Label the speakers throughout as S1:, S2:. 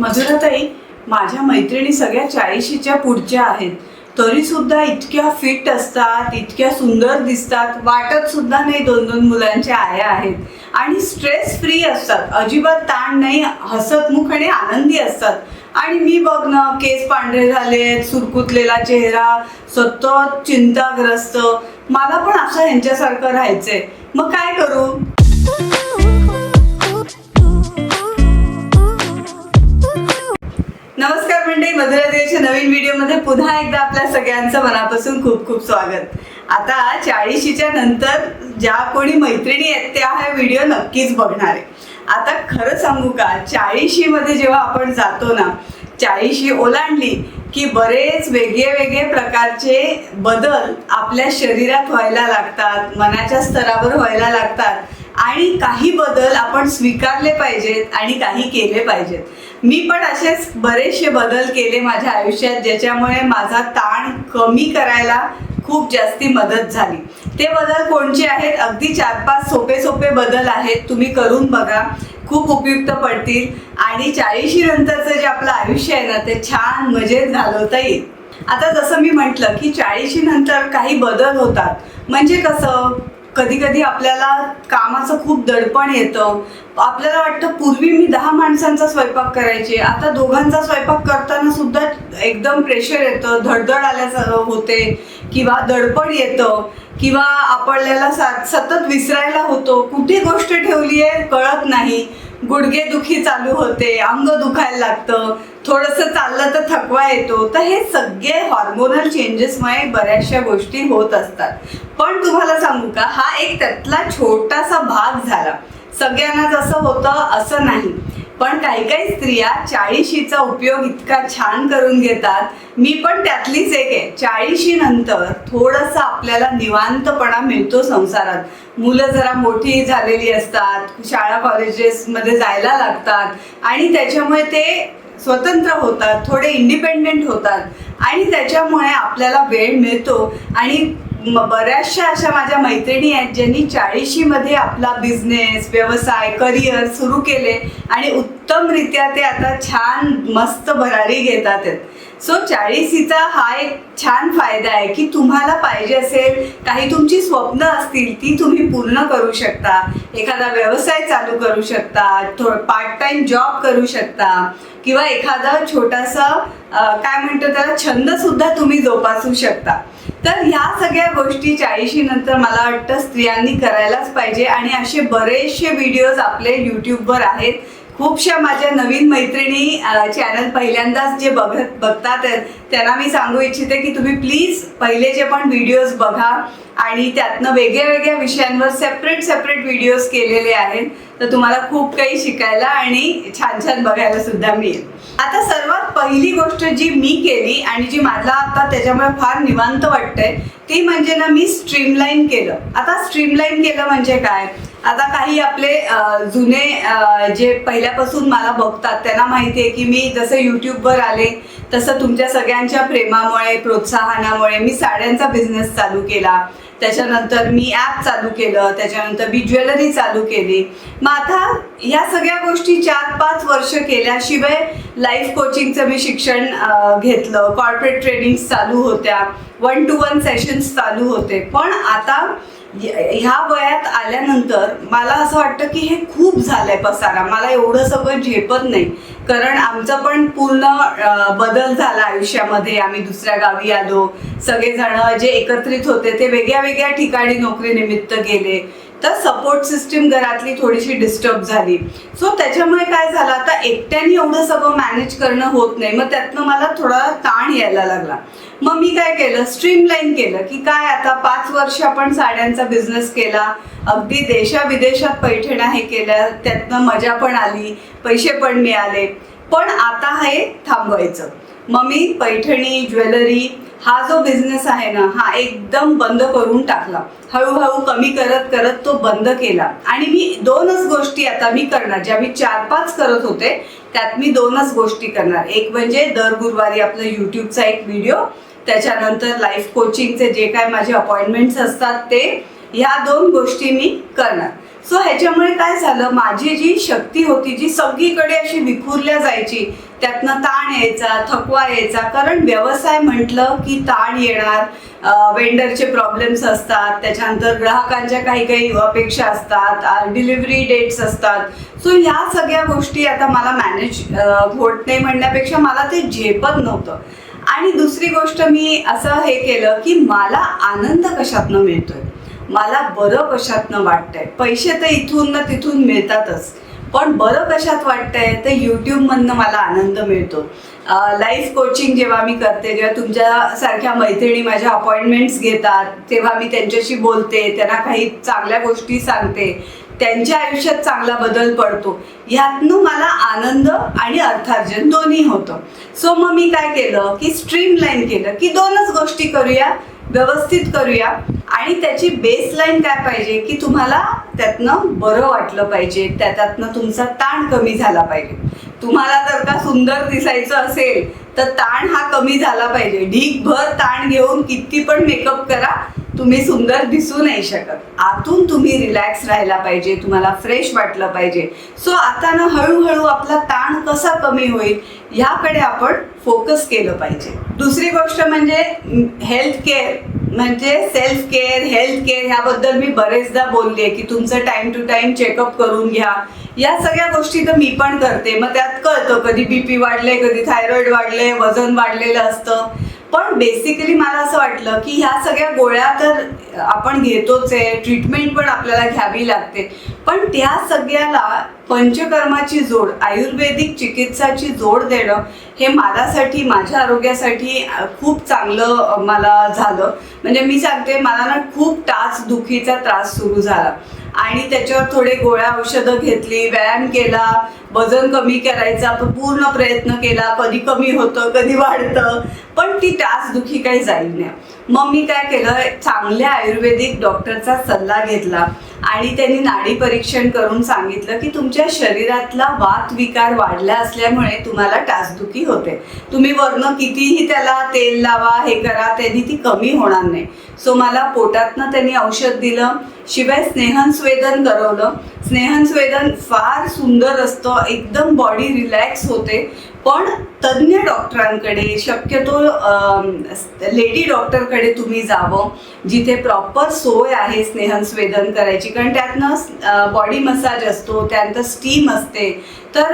S1: मधुराताई माझ्या मैत्रिणी सगळ्या चाळीशीच्या पुढच्या आहेत. तरी सुद्धा इतक्या फिट असतात इतक्या सुंदर दिसतात वाटत सुद्धा नाही दोन दोन मुलांच्या आया आहेत. आणि स्ट्रेस फ्री असतात. अजिबात ताण नाही हसतमुख आणि आनंदी असतात. आणि मी बघ ना केस पांढरे झालेत सुरकुतलेला चेहरा सतत चिंताग्रस्त. मला पण असं यांच्यासारखं राहायचंय. मग काय करू? नमस्कार मंडळी मधुरादेवीच्या नवीन व्हिडिओमध्ये पुन्हा एकदा आपल्या सगळ्यांचं मनापासून खूप खूप स्वागत. आता चाळीशीच्या नंतर ज्या कोणी मैत्रिणी आहेत त्या हा व्हिडिओ नक्कीच बघणार आहे. आता खरं सांगू का चाळीशीमध्ये जेव्हा आपण जातो ना चाळीशी ओलांडली की बरेच वेगळे वेगळे प्रकारचे बदल आपल्या शरीरात व्हायला लागतात मनाच्या स्तरावर व्हायला लागतात. आणि काही बदल आपण स्वीकारले पाहिजेत आणि काही केले पाहिजेत. मी पण असेच बरेचसे बदल केले माझ्या आयुष्यात ज्याच्यामुळे माझा ताण कमी करायला खूप जास्ती मदत झाली. ते बदल कोणचे आहेत? अगदी चार पाच सोपे सोपे बदल आहेत. तुम्ही करून बघा. खूप उपयुक्त पडतील. आणि चाळीशी नंतरचं जे आपलं आयुष्य आहे ना ते छान मजेत घालवता येईल. आता जसं मी म्हटलं की चाळीशी नंतर काही बदल होतात. म्हणजे कसं? कधी कधी आपल्याला कामाचं खूप दडपण येतं. आपल्याला वाटतं पूर्वी मी दहा माणसांचा स्वयंपाक करायचे आता दोघांचा स्वयंपाक करताना सुद्धा एकदम प्रेशर येतं धडधड आल्याचं होते किंवा दडपण येतं किंवा आपल्याला सा- सतत विसरायला होतो. कुठे गोष्ट ठेवली आहे कळत नाही. गुडघे दुखी चालू होते अंग दुखायला लागतं. थोडंसं चाललं तर थकवा येतो. तर हे सगळे हॉर्मोनल चेंजेसमुळे बऱ्याचशा गोष्टी होत असतात. पण तुम्हाला सांगू का हा एक त्यातला छोटासा भाग झाला. सगळ्यांना जसं होतं असं नाही. पण काही काही स्त्रिया चाळीशीचा उपयोग इतका छान करून घेतात. मी पण त्यातलीच एक आहे. चाळीशी नंतर थोडंसं आपल्याला निवांतपणा मिळतो संसारात. मुलं जरा मोठी झालेली असतात शाळा कॉलेजेसमध्ये जायला लागतात आणि त्याच्यामुळे ते स्वतंत्र होतात थोडे इंडिपेंडेंट होतात. आणि त्याच्यामुळे आपल्याला वेळ मिळतो. आणि बऱ्याचशा अशा माझ्या मैत्रिणी आहेत ज्यांनी चाळीशीमध्ये आपला बिझनेस व्यवसाय करिअर सुरू केले. आणि उत्तमरित्या ते आता छान मस्त भरारी घेतात. आहेत सो चाळीसीचा हा एक छान फायदा आहे की तुम्हाला पाहिजे असेल काही तुमची स्वप्न असतील ती तुम्ही पूर्ण करू शकता. एखादा व्यवसाय चालू करू शकता थो पार्ट टाइम जॉब करू शकता. किंवा एखादा छोटासा काय म्हणतो त्याला छंद सुद्धा तुम्ही जोपासू शकता. तर ह्या सगळ्या गोष्टी चाळीशी नंतर मला वाटतं स्त्रियांनी करायलाच पाहिजे आणि असे बरेचसे व्हिडिओज आपले यूट्यूबवर आहेत. खूपशा माझ्या नवीन मैत्रिणी चॅनल पहिल्यांदाच जे बघत बघतात त्यांना मी सांगू इच्छिते की तुम्ही प्लीज पहिले जे पण व्हिडिओज बघा आणि त्यातनं वेगळ्या वेगळ्या विषयांवर सेपरेट सेपरेट व्हिडिओज केलेले आहेत तर तुम्हाला खूप काही शिकायला आणि छान छान बघायला सुद्धा मिळेल. आता सर्वात पहिली गोष्ट जी मी केली आणि जी मला आता त्याच्यामुळे फार निवांत वाटतंय ती म्हणजे ना मी स्ट्रीमलाईन केलं. आता स्ट्रीमलाईन केलं म्हणजे काय? आता काही आपले जुने जे पहिल्यापासून मला बघतात त्यांना माहिती आहे की मी जसं यूट्यूबवर आले तसं तुमच्या सगळ्यांच्या प्रेमामुळे प्रोत्साहनामुळे मी साड्यांचा बिझनेस चालू केला. त्याच्यानंतर मी ॲप चालू केलं त्याच्यानंतर मी ज्वेलरी चालू केली. मग आता या सगळ्या गोष्टी चार पाच वर्ष केल्याशिवाय लाईफ कोचिंगचं मी शिक्षण घेतलं. कॉर्पोरेट ट्रेनिंग चालू होत्या. वन टू वन सेशन्स चालू होते. पण आता ह्या वयात आल्यानंतर मला असं वाटतं की हे खूप झालंय पसारा. मला एवढं सगळं झेपत नाही. कारण आमचं पण पूर्ण बदल झाला आयुष्यामध्ये. आम्ही दुसऱ्या गावी आलो. सगळेजण जे एकत्रित होते ते वेगळ्या वेगळ्या ठिकाणी नोकरीनिमित्त गेले. तर सपोर्ट सिस्टीम घरातली थोडीशी डिस्टर्ब झाली. सो त्याच्यामुळे काय झालं आता एकट्याने एवढं सगळं मॅनेज करणं होत नाही. मग त्यातनं मला थोडा ताण यायला लागला. मग मी काय केलं? स्ट्रीमलाईन केलं की काय आता पाच वर्ष आपण साड्यांचा बिझनेस केला. अगदी देशा विदेशात पैठण्या हे केल्या. त्यातनं मजा पण आली पैसे पण मिळाले. पण आता हे थांबवायचं. मग मी पैठणी ज्वेलरी हा जो बिझनेस आहे ना हा एकदम बंद करून टाकला. हळूहळू कमी करत करत तो बंद केला. आणि मी दोनच गोष्टी आता मी करणार. ज्या मी चार पाच करत होते त्यात मी दोनच गोष्टी करणार. एक म्हणजे दर गुरुवारी आपलं युट्यूबचा एक व्हिडिओ त्याच्यानंतर लाईफ कोचिंगचे जे काय माझे अपॉइंटमेंट्स असतात ते ह्या दोन गोष्टी मी करणार. सो ह्याच्यामुळे काय झालं? माझी जी शक्ती होती जी सगळीकडे अशी विखुरल्या जायची त्यातनं ताण यायचा थकवा यायचा. कारण व्यवसाय म्हटलं की ताण येणार वेंडरचे प्रॉब्लेम्स असतात त्याच्यानंतर ग्राहकांच्या काही काही अपेक्षा असतात डिलिव्हरी डेट्स असतात. सो ह्या सगळ्या गोष्टी आता मला मॅनेज होत नाही म्हणण्यापेक्षा मला ते झेपत नव्हतं. आणि दुसरी गोष्ट मी असं हे केलं की मला आनंद कशातनं मिळतोय? मला बरं कशातनं वाटतंय? पैसे तर इथून ना तिथून मिळतातच. पण बरं कशात वाटतंय तर यूट्यूबमधनं मला आनंद मिळतो. लाईफ कोचिंग जेव्हा मी करते जेव्हा तुमच्यासारख्या मैत्रिणी माझ्या अपॉइंटमेंट्स घेतात तेव्हा मी त्यांच्याशी बोलते त्यांना काही चांगल्या गोष्टी सांगते त्यांच्या आयुष्यात चांगला बदल पडतो. ह्यातनं मला आनंद आणि अर्थार्जन दोन्ही होतं. सो मग मी काय केलं की स्ट्रीमलाईन केलं की दोनच गोष्टी करूया. व्यवस्थित करूया. आणि त्याची बेसलाईन काय पाहिजे? की तुम्हाला त्यातनं बरं वाटलं पाहिजे. त्या- त्यातनं तुमचा ताण कमी झाला पाहिजे. तुम्हाला जर का सुंदर दिसायचं असेल तर ताण हा कमी झाला पाहिजे. ढीकभर ताण घेऊन किती पण मेकअप करा तुम्ही सुंदर दिसू नाही शकत. आतून तुम्ही रिलॅक्स राहायला पाहिजे. तुम्हाला फ्रेश वाटलं पाहिजे. सो आता ना हळूहळू आपला ताण कसा कमी होईल ह्याकडे आपण फोकस केलं पाहिजे. दुसरी गोष्ट म्हणजे हेल्थ केअर म्हणजे सेल्फ केअर हेल्थ केअर ह्याबद्दल मी बरेचदा बोलले की तुमचं टाइम टू टाइम चेकअप करून घ्या. या सगळ्या गोष्टी तर मी पण करते. मग त्यात कळतं कधी बीपी वाढले कधी थायरॉइड वाढले वजन वाढलेलं असतं. पण बेसिकली मला असं वाटलं की ह्या सगळ्या गोळ्या तर आपण घेतोच आहे. ट्रीटमेंट पण आपल्याला घ्यावी लागते. पण त्या सगळ्याला पंचकर्माची जोड आयुर्वेदिक चिकित्साची जोड देणं हे माझ्यासाठी माझ्या आरोग्यासाठी खूप चांगलं मला झालं. म्हणजे मी सांगते मला ना खूप टाच दुखीचा त्रास सुरू झाला. आणि त्याच्यावर थोडे गोळ्या औषधं घेतली व्यायाम केला वजन कमी करायचा आपण पूर्ण प्रयत्न केला कधी कमी होतं कधी वाढतं पण ती टाच दुखी काही जाईल नाही. मग मी काय केलं चांगल्या आयुर्वेदिक डॉक्टरचा सल्ला घेतला आणि त्यांनी नाडी परीक्षण करून सांगितलं की तुमच्या शरीरातला वात विकार वाढला असल्यामुळे तुम्हाला टाचदुखी होते. तुम्ही वरनं कितीही त्याला तेल लावा हे करा त्यांनी ती कमी होणार नाही. सो मला पोटातनं त्यांनी औषध दिलं. शिवाय स्नेहन करवलं स्नेहन फार सुंदर असतं एकदम बॉडी रिलॅक्स होते. पण तज्ज्ञ डॉक्टरांकडे शक्यतो लेडी डॉक्टरकडे तुम्ही जावं जिथे प्रॉपर सोय आहे स्नेहन स्वेदन करायची. कारण त्यातनं बॉडी मसाज असतो त्यानंतर स्टीम असते. तर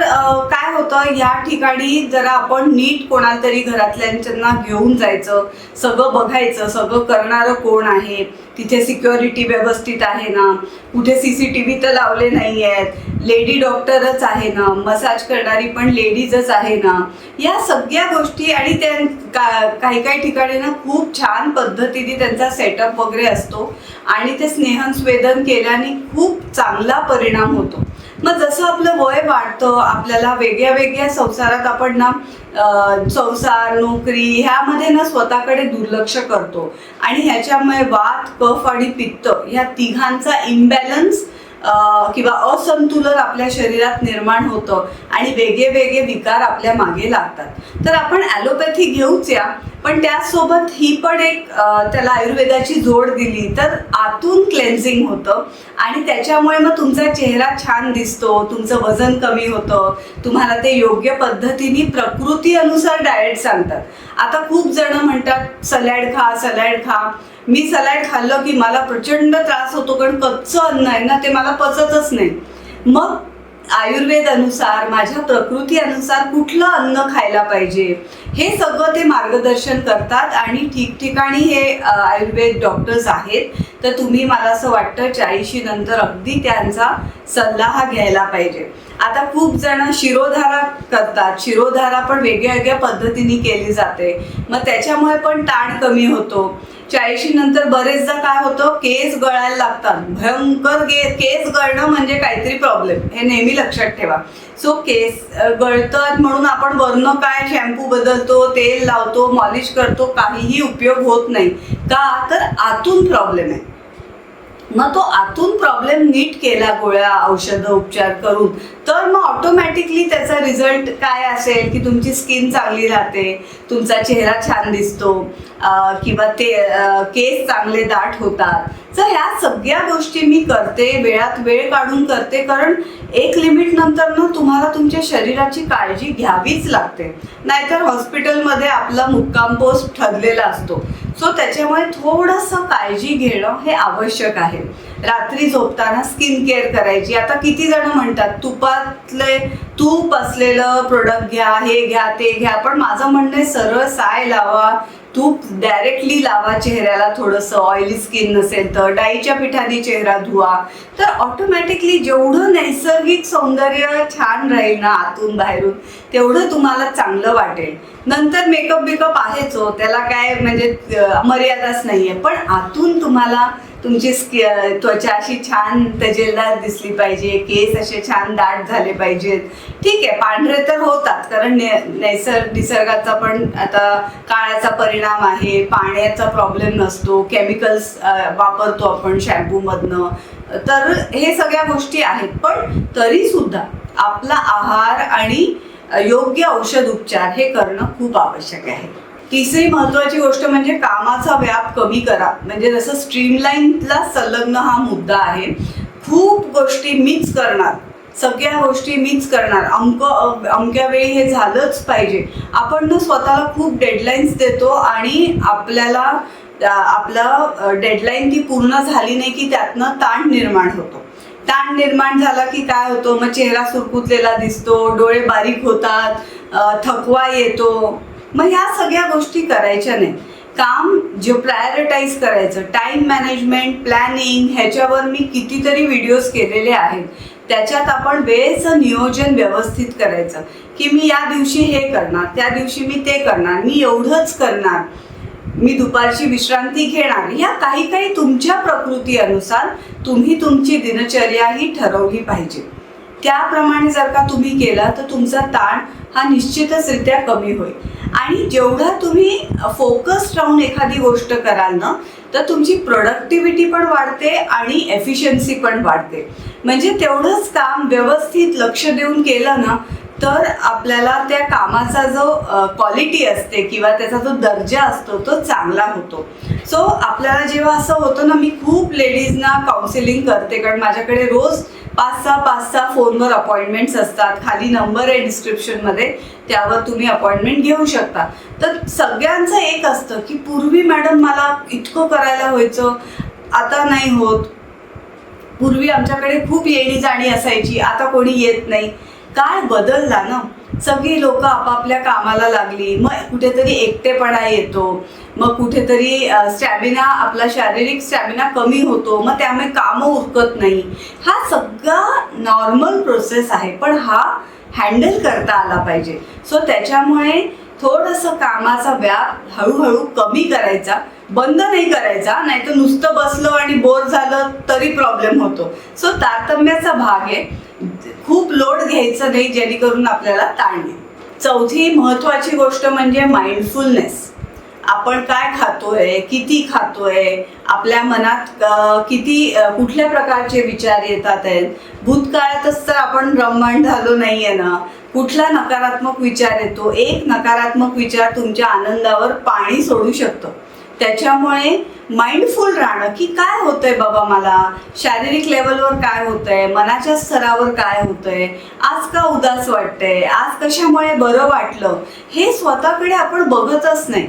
S1: काय होतं या ठिकाणी जरा आपण नीट कोणाला तरी घरातल्यांच्यांना घेऊन जायचं सगळं बघायचं सगळं करणारं कोण आहे? तिथे सिक्युरिटी व्यवस्थित आहे ना? कुठे सी सी टी व्ही तर लावले नाही आहेत लेडी डॉक्टरच आहे ना मसाज करणारी पण लेडीजच आहे ना या सगळ्या गोष्टी आणि त्या काही काही ठिकाणी ना खूप छान पद्धतीने त्यांचा सेटअप वगैरे असतो आणि ते स्नेहन स्वेदन केल्याने खूप चांगला परिणाम होतो. मग जसं आपलं वय वाढतं आपल्याला वेगळ्या वेगळ्या संसारात आपण ना संसार नोकरी ह्यामध्ये ना स्वतःकडे दुर्लक्ष करतो. आणि ह्याच्यामुळे वात कफ आणि पित्त ह्या तिघांचा इम्बॅलन्स किंवा असंतुलन आपल्या शरीरात निर्माण होतं आणि वेगळे वेगळे विकार आपल्या मागे लागतात. तर आपण ॲलोपॅथी घेऊच या पण त्याचसोबत ही पण एक त्याला आयुर्वेदाची जोड दिली. तर आतून क्लेन्झिंग होतं आणि त्याच्यामुळे मग तुमचा चेहरा छान दिसतो तुमचं वजन कमी होतं तुम्हाला ते योग्य पद्धतीने प्रकृती अनुसार डाएट सांगतात. आता खूप जण म्हणतात सलॅड खा सलॅड खा. मी सलाड खाल्लं की मला प्रचंड त्रास होतो कारण कच्चं अन्न आहे ना ते मला पचतच नाही. मग आयुर्वेद अनुसार माझ्या प्रकृती अनुसार कुठलं अन्न खायला पाहिजे? हे सगळं ते मार्गदर्शन करतात आणि ठिकठिकाणी हे आयुर्वेद डॉक्टर्स आहेत. तर तुम्ही मला असं वाटतं चाळीशी नंतर अगदी त्यांचा सल्ला हा घ्यायला पाहिजे. आता खूप जण शिरोधारा करतात. शिरोधारा पण वेगळ्या वेगळ्या पद्धतीने केली जाते. मग त्याच्यामुळे पण ताण कमी होतो. चाळीशी नंतर बरेचदा काय होतं केस गळायला लागतात. भयंकर गे केस गळणं म्हणजे काहीतरी प्रॉब्लेम हे नेहमी लक्षात ठेवा. सो केस गळतात म्हणून आपण वरनं काय शॅम्पू बदलतो तेल लावतो मॉलिश करतो काहीही उपयोग होत नाही. का? तर आतून प्रॉब्लेम आहे. मग तो आतून प्रॉब्लेम नीट केला गोळ्या औषधं उपचार करून. तर मग ऑटोमॅटिकली त्याचा रिझल्ट काय असेल? की तुमची स्किन चांगली राहते तुमचा चेहरा छान दिसतो किंवा ते केस चांगले दाट होतात. तर ह्या सगळ्या गोष्टी मी करते वेळात वेळ काढून करते कारण एक लिमिट नंतर ना तुम्हाला तुमच्या शरीराची काळजी घ्यावीच लागते. नाहीतर हॉस्पिटलमध्ये आपला मुक्काम पोस्ट ठरलेला असतो. सो त्याच्यामुळे थोडंसं काळजी घेणं हे आवश्यक आहे. रात्री झोपताना स्किन केअर करायची. आता किती जण म्हणतात तुपातले तूप असलेलं प्रोडक्ट घ्या हे घ्या ते घ्या. पण माझं म्हणणं आहे सरळ साय लावा. तूप डायरेक्टली लावा चेहऱ्याला थोडंसं ऑइली स्किन नसेल तर डाईच्या पिठाने चेहरा धुवा तर ऑटोमॅटिकली जेवढं नैसर्गिक सौंदर्य छान राहील ना आतून बाहेरून तेवढं तुम्हाला चांगलं वाटेल. नंतर मेकअप बिकअप आहेच हो त्याला काय म्हणजे मर्यादाच नाही नाहीये. पण आतून तुम्हाला तुमची स्कि त्वचा अशी छान तजेलदार दिसली पाहिजे केस असे छान दाट झाले पाहिजेत. ठीक आहे पांढरे तर होतात कारण ने- नैसर्ग निसर्गाचा पण आता काळाचा परिणाम आहे पाण्याचा प्रॉब्लेम नसतो केमिकल्स वापरतो आपण शॅम्पूमधनं तर हे सगळ्या गोष्टी आहेत पण तरी सुद्धा आपला आहार आणि योग्य औषध उपचार हे करणं खूप आवश्यक आहे. तिसरी महत्वाची गोष्ट म्हणजे कामाचा व्याप कमी करा. म्हणजे जसं स्ट्रीमलाईनला संलग्न हा मुद्दा आहे. खूप गोष्टी मीच करणार. सगळ्या गोष्टी मीच करणार. अंक अमक्या वेळी हे झालंच पाहिजे. आपण ना स्वतःला खूप डेडलाईन्स देतो आणि आपल्याला आपलं डेडलाईन ती पूर्ण झाली नाही की त्यातनं ताण निर्माण होतो. ताण निर्माण झाला की काय होतो? मग चेहरा सुरकुतलेला दिसतो डोळे बारीक होतात थकवा येतो. मग ह्या सगळ्या गोष्टी करायच्या नाही. काम जे प्रायोरिटाईज करायचं टाइम मॅनेजमेंट प्लॅनिंग ह्याच्यावर मी कितीतरी व्हिडिओज केलेले आहेत. त्याच्यात आपण वेळेचं नियोजन व्यवस्थित करायचं. की मी या दिवशी हे करणार त्या दिवशी मी ते करणार मी एवढंच करणार. मी दुपारची विश्रांती घेणार. या काही काही तुमच्या प्रकृती अनुसार तुम्ही तुमची दिनचर्या ही ठरवली पाहिजे. त्याप्रमाणे जर का तुम्ही केला तर तुमचा ताण हा निश्चितचरित्या कमी होईल. आणि जेवढा तुम्ही फोकस्ड राहून एखादी गोष्ट कराल ना तर तुमची प्रोडक्टिव्हिटी पण वाढते आणि एफिशियन्सी पण वाढते. म्हणजे तेवढंच काम व्यवस्थित लक्ष देऊन केलं ना तर आपल्याला त्या कामाचा जो क्वालिटी असते किंवा त्याचा जो दर्जा असतो तो चांगला होतो. सो आपल्याला जेव्हा असं होतं ना मी खूप लेडीजना काउन्सिलिंग करते कारण माझ्याकडे रोज पाच सहा पाच सहा फोनवर अपॉइंटमेंट्स असतात. खाली नंबर आहे डिस्क्रिप्शनमध्ये त्यावर तुम्ही अपॉइंटमेंट घेऊ शकता. तर सगळ्यांचं एक असतं की पूर्वी मॅडम मला इतकं करायला व्हायचं. आता नाही होत. पूर्वी आमच्याकडे खूप येणी जाणी असायची. आता कोणी येत नाही. काय बदलला ना? सगळी लोक आपापल्या कामाला लागली. मग कुठेतरी एकटेपणा येतो. मग कुठेतरी स्टॅमिना आपला शारीरिक स्टॅमिना कमी होतो. मग त्यामुळे कामं उरकत नाही. हा सगळा नॉर्मल प्रोसेस आहे. पण हा हँडल करता आला पाहिजे. सो त्याच्यामुळे थोडंसं कामाचा व्याप हळूहळू कमी करायचा. बंद नाही करायचा. नाही तर नुसतं बसलं आणि बोर झालं तरी प्रॉब्लेम होतो. सो तारतम्याचा भाग आहे. खूप लोड घ्यायचं नाही जेणेकरून आपल्याला ताण येईल. चौथी महत्त्वाची गोष्ट म्हणजे माइंडफुलनेस आपण काय खातोय किती खातोय आपल्या मनात किती कुठल्या प्रकारचे विचार येतात आहेत. भूतकाळातच तर आपण ब्रह्मांड झालो नाहीये ना कुठला नकारात्मक विचार येतो? एक नकारात्मक विचार तुमच्या आनंदावर पाणी सोडू शकतो. त्याच्यामुळे माइंडफुल राहणं की काय होतंय बाबा मला? शारीरिक लेवलवर काय होतंय? मनाच्या स्तरावर काय होतंय? आज का उदास वाटतंय? आज कशामुळे बरं वाटलं? हे स्वतःकडे आपण बघतच नाही.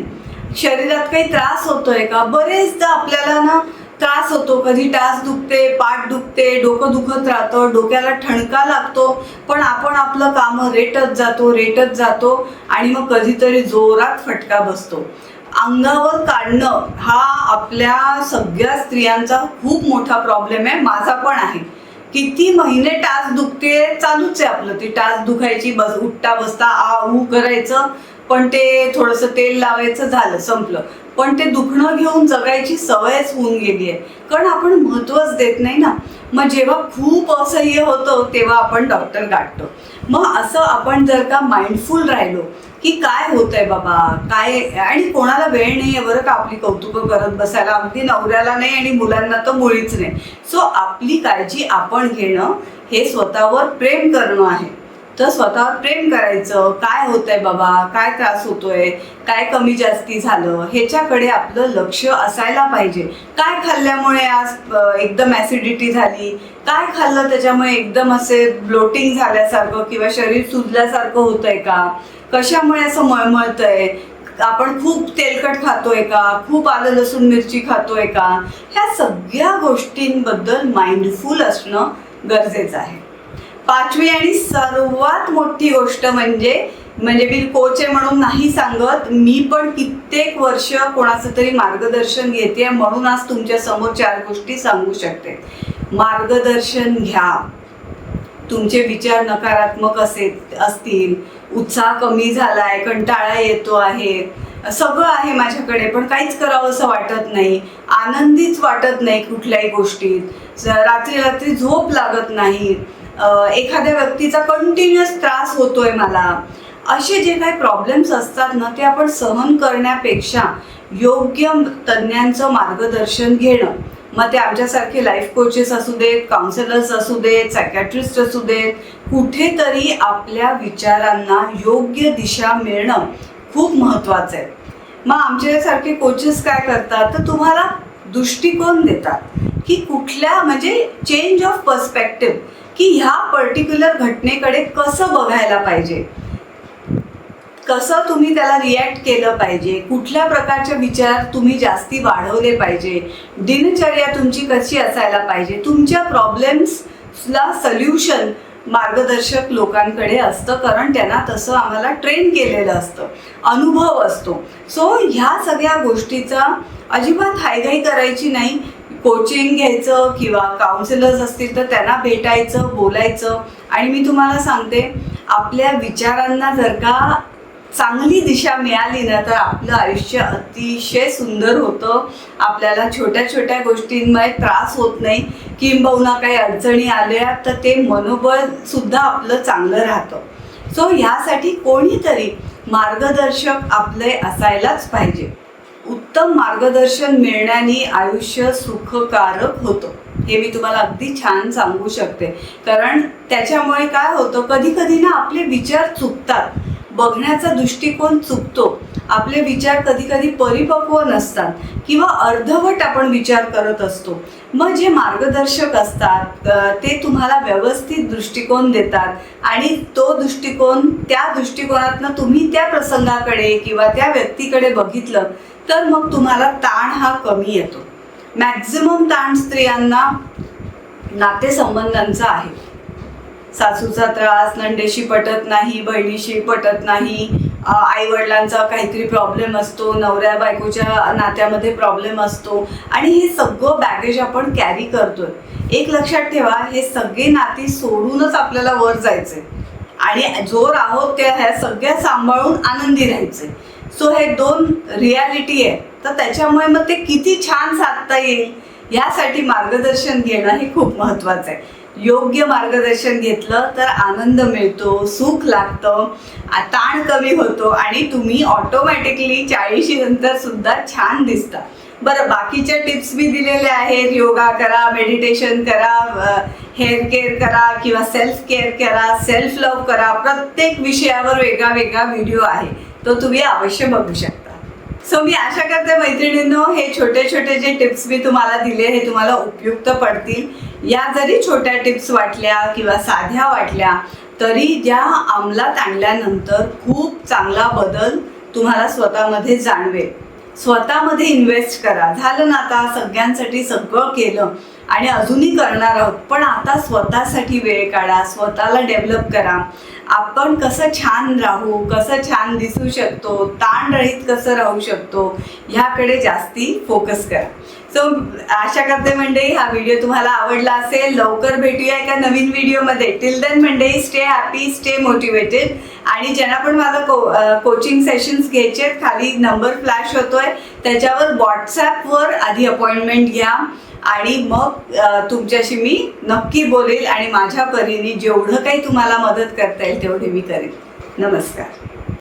S1: शरीरात काही त्रास होतोय का? बरेचदा आपल्याला ना त्रास होतो. कधी टास दुखते पाठ दुखते डोकं दुखत राहतं डोक्याला ठणका लागतो. पण आपण आपलं कामं रेटत जातो रेटत जातो आणि मग कधीतरी जोरात फटका बसतो. अंगावर काढणं हा आपल्या सगळ्या स्त्रियांचा खूप मोठा प्रॉब्लेम आहे. माझा पण आहे. किती महिने टाच दुखते चालूच आहे आपलं. ती टाच दुखायची बस उठता बसता आ ऊ करायचं पण ते थोडंसं तेल लावायचं झालं संपलं. पण ते दुखणं घेऊन जगायची सवयच होऊन गेली आहे. कारण आपण महत्वच देत नाही ना. मग जेव्हा खूप असह्य होतं तेव्हा आपण डॉक्टर गाठतो. मग असं आपण जर का माइंडफुल राहिलो की काय होतंय बाबा? काय आणि कोणाला वेळ नाही आहे बरं का आपली कौतुकं करत बसायला. अगदी नवऱ्याला नाही आणि मुलांना तर मुळीच नाही. सो आपली काळजी आपण घेणं हे स्वतःवर प्रेम करणं आहे. तर स्वतःवर प्रेम करायचं. काय होतंय बाबा? काय त्रास होतोय? काय कमी जास्ती झालं? ह्याच्याकडे आपलं लक्ष असायला पाहिजे. काय खाल्ल्यामुळे आज एकदम ॲसिडिटी झाली? काय खाल्लं त्याच्यामुळे एकदम असे ब्लोटिंग झाल्यासारखं किंवा शरीर सुजल्यासारखं होतंय का? कशामुळे असं मळमळतंय? आपण खूप तेलकट खातोय का? खूप आलं लसूण मिरची खातोय का? ह्या सगळ्या गोष्टींबद्दल माइंडफुल असणं गरजेचं आहे. पाचवी आणि सर्वात मोठी गोष्ट म्हणजे म्हणजे मी कोच आहे म्हणून नाही सांगत मी पण कित्येक वर्ष कोणाचं तरी मार्गदर्शन घेते म्हणून आज तुमच्यासमोर चार गोष्टी सांगू शकते. मार्गदर्शन घ्या. तुमचे विचार नकारात्मक असे असतील. उत्साह कमी झालाय कंटाळा येतो आहे. सगळं आहे माझ्याकडे पण काहीच करावं असं वाटत नाही. आनंदीच वाटत नाही कुठल्याही गोष्टीत. रात्री रात्री झोप लागत नाही. एखाद्या व्यक्तीचा कंटिन्युअस त्रास होतोय मला. असे जे काही प्रॉब्लेम्स असतात ना ते आपण सहन करण्यापेक्षा योग्य तज्ज्ञांचं मार्गदर्शन घेणं. मग ते आमच्यासारखे लाईफ कोचेस असू देत काउन्सिलर्स असू देत सायकॅट्रिस्ट असू देत कुठेतरी आपल्या विचारांना योग्य दिशा मिळणं खूप महत्त्वाचं आहे. मग आमच्यासारखे कोचेस काय करतात? तर तुम्हाला दृष्टिकोन देतात की कुठल्या म्हणजे चेंज ऑफ पर्स्पेक्टिव्ह की ह्या पर्टिक्युलर घटनेकडे कसं बघायला पाहिजे? कसं तुम्ही त्याला रिॲक्ट केलं पाहिजे? कुठल्या प्रकारचे विचार तुम्ही जास्ती वाढवले पाहिजे? दिनचर्या तुमची कशी असायला पाहिजे? तुमच्या प्रॉब्लेम्सला सल्युशन मार्गदर्शक लोकांकडे असतं कारण त्यांना तसं आम्हाला ट्रेन केलेलं असतं. अनुभव असतो. सो ह्या सगळ्या गोष्टीचा अजिबात हायघाई करायची नाही. कोचिंग घ्यायचं किंवा काउन्सिलर्स असतील तर त्यांना भेटायचं बोलायचं. आणि मी तुम्हाला सांगते आपल्या विचारांना जर का चांगली दिशा मिळाली ना तर आपलं आयुष्य अतिशय सुंदर होतं. आपल्याला छोट्या छोट्या गोष्टींमुळे त्रास होत नाही. किंबहुना काही अडचणी आल्या तर ते मनोबळ सुद्धा आपलं चांगलं राहतं. सो ह्यासाठी कोणीतरी मार्गदर्शक आपले असायलाच पाहिजे. उत्तम मार्गदर्शन मिळण्याने आयुष्य सुखकारक होतं. हे मी तुम्हाला अगदी छान सांगू शकते. कारण त्याच्यामुळे काय होतं कधी कधी ना आपले विचार चुकतात. बघण्याचा दृष्टिकोन चुकतो. आपले विचार कधी कधी परिपक्व नसतात किंवा अर्धवट आपण विचार करत असतो. मग जे मार्गदर्शक असतात ते तुम्हाला व्यवस्थित दृष्टिकोन देतात आणि तो दृष्टिकोन त्या दृष्टिकोनातनं तुम्ही त्या प्रसंगाकडे किंवा त्या व्यक्तीकडे बघितलं तर मग तुम्हाला ताण हा कमी येतो. मॅक्झिमम ताण स्त्रियांना नातेसंबंधांचा आहे. सासूचा त्रास नंडेशी पटत नाही बहिणीशी पटत नाही आई वडिलांचा काहीतरी प्रॉब्लेम असतो नवऱ्या बायकोच्या नात्यामध्ये प्रॉब्लेम असतो. आणि हे सगळं बॅगेज आपण कॅरी करतोय. एक लक्षात ठेवा हे सगळे नाती सोडूनच आपल्याला वर जायचे आणि जो आहोत त्या ह्या सगळ्या सांभाळून आनंदी राहायचे सो हे दोन रियालिटी आहे. तर त्याच्यामुळे मग ते किती छान साधता येईल यासाठी मार्गदर्शन घेणं हे खूप महत्त्वाचं आहे. योग्य मार्गदर्शन घेतलं तर आनंद मिळतो सुख लागतं ताण कमी होतो आणि तुम्ही ऑटोमॅटिकली चाळीशी नंतर सुद्धा छान दिसता. बरं बाकीच्या टिप्स मी दिलेल्या आहेत. योगा करा मेडिटेशन करा हेअर केअर करा किंवा सेल्फ केअर करा सेल्फ लव करा. प्रत्येक विषयावर वेगळा वेगळा व्हिडिओ आहे. तो तुम्ही अवश्य बघू शकता. सो मी आशा करते मैत्रिणींनो हे छोटे छोटे जे टिप्स मी तुम्हाला दिले हे तुम्हाला उपयुक्त पडतील. या जरी छोट्या टिप्स वाटल्या किंवा साध्या वाटल्या तरी ज्या अंमलात आणल्यानंतर खूप चांगला बदल तुम्हाला स्वतःमध्ये जाणवेल. स्वतःमध्ये इन्व्हेस्ट करा. झालं ना आता सगळ्यांसाठी सगळं केलं आणि अजूनही करणार आहोत. पण आता स्वतःसाठी वेळ काढा स्वतःला डेव्हलप करा. आपण कसं छान राहू कसं छान दिसू शकतो ताणरहित कसं राहू शकतो ह्याकडे जास्ती फोकस करा. सो आशा करते म्हणजे हा व्हिडिओ तुम्हाला आवडला असेल. लवकर भेटूया एका नवीन व्हिडिओमध्ये. टिल देन म्हणजे स्टे हॅपी स्टे मोटिवेटेड आणि ज्यांना पण माझं को कोचिंग सेशन्स घ्यायचे आहेत, खाली नंबर फ्लॅश होतोय. त्याच्यावर व्हॉट्सॲपवर आधी अपॉइंटमेंट घ्या. आणि मग तुमच्याशी मी नक्की बोलेल आणि माझ्या परीने जेवढं काही तुम्हाला मदत करता येईल तेवढे मी करेन नमस्कार.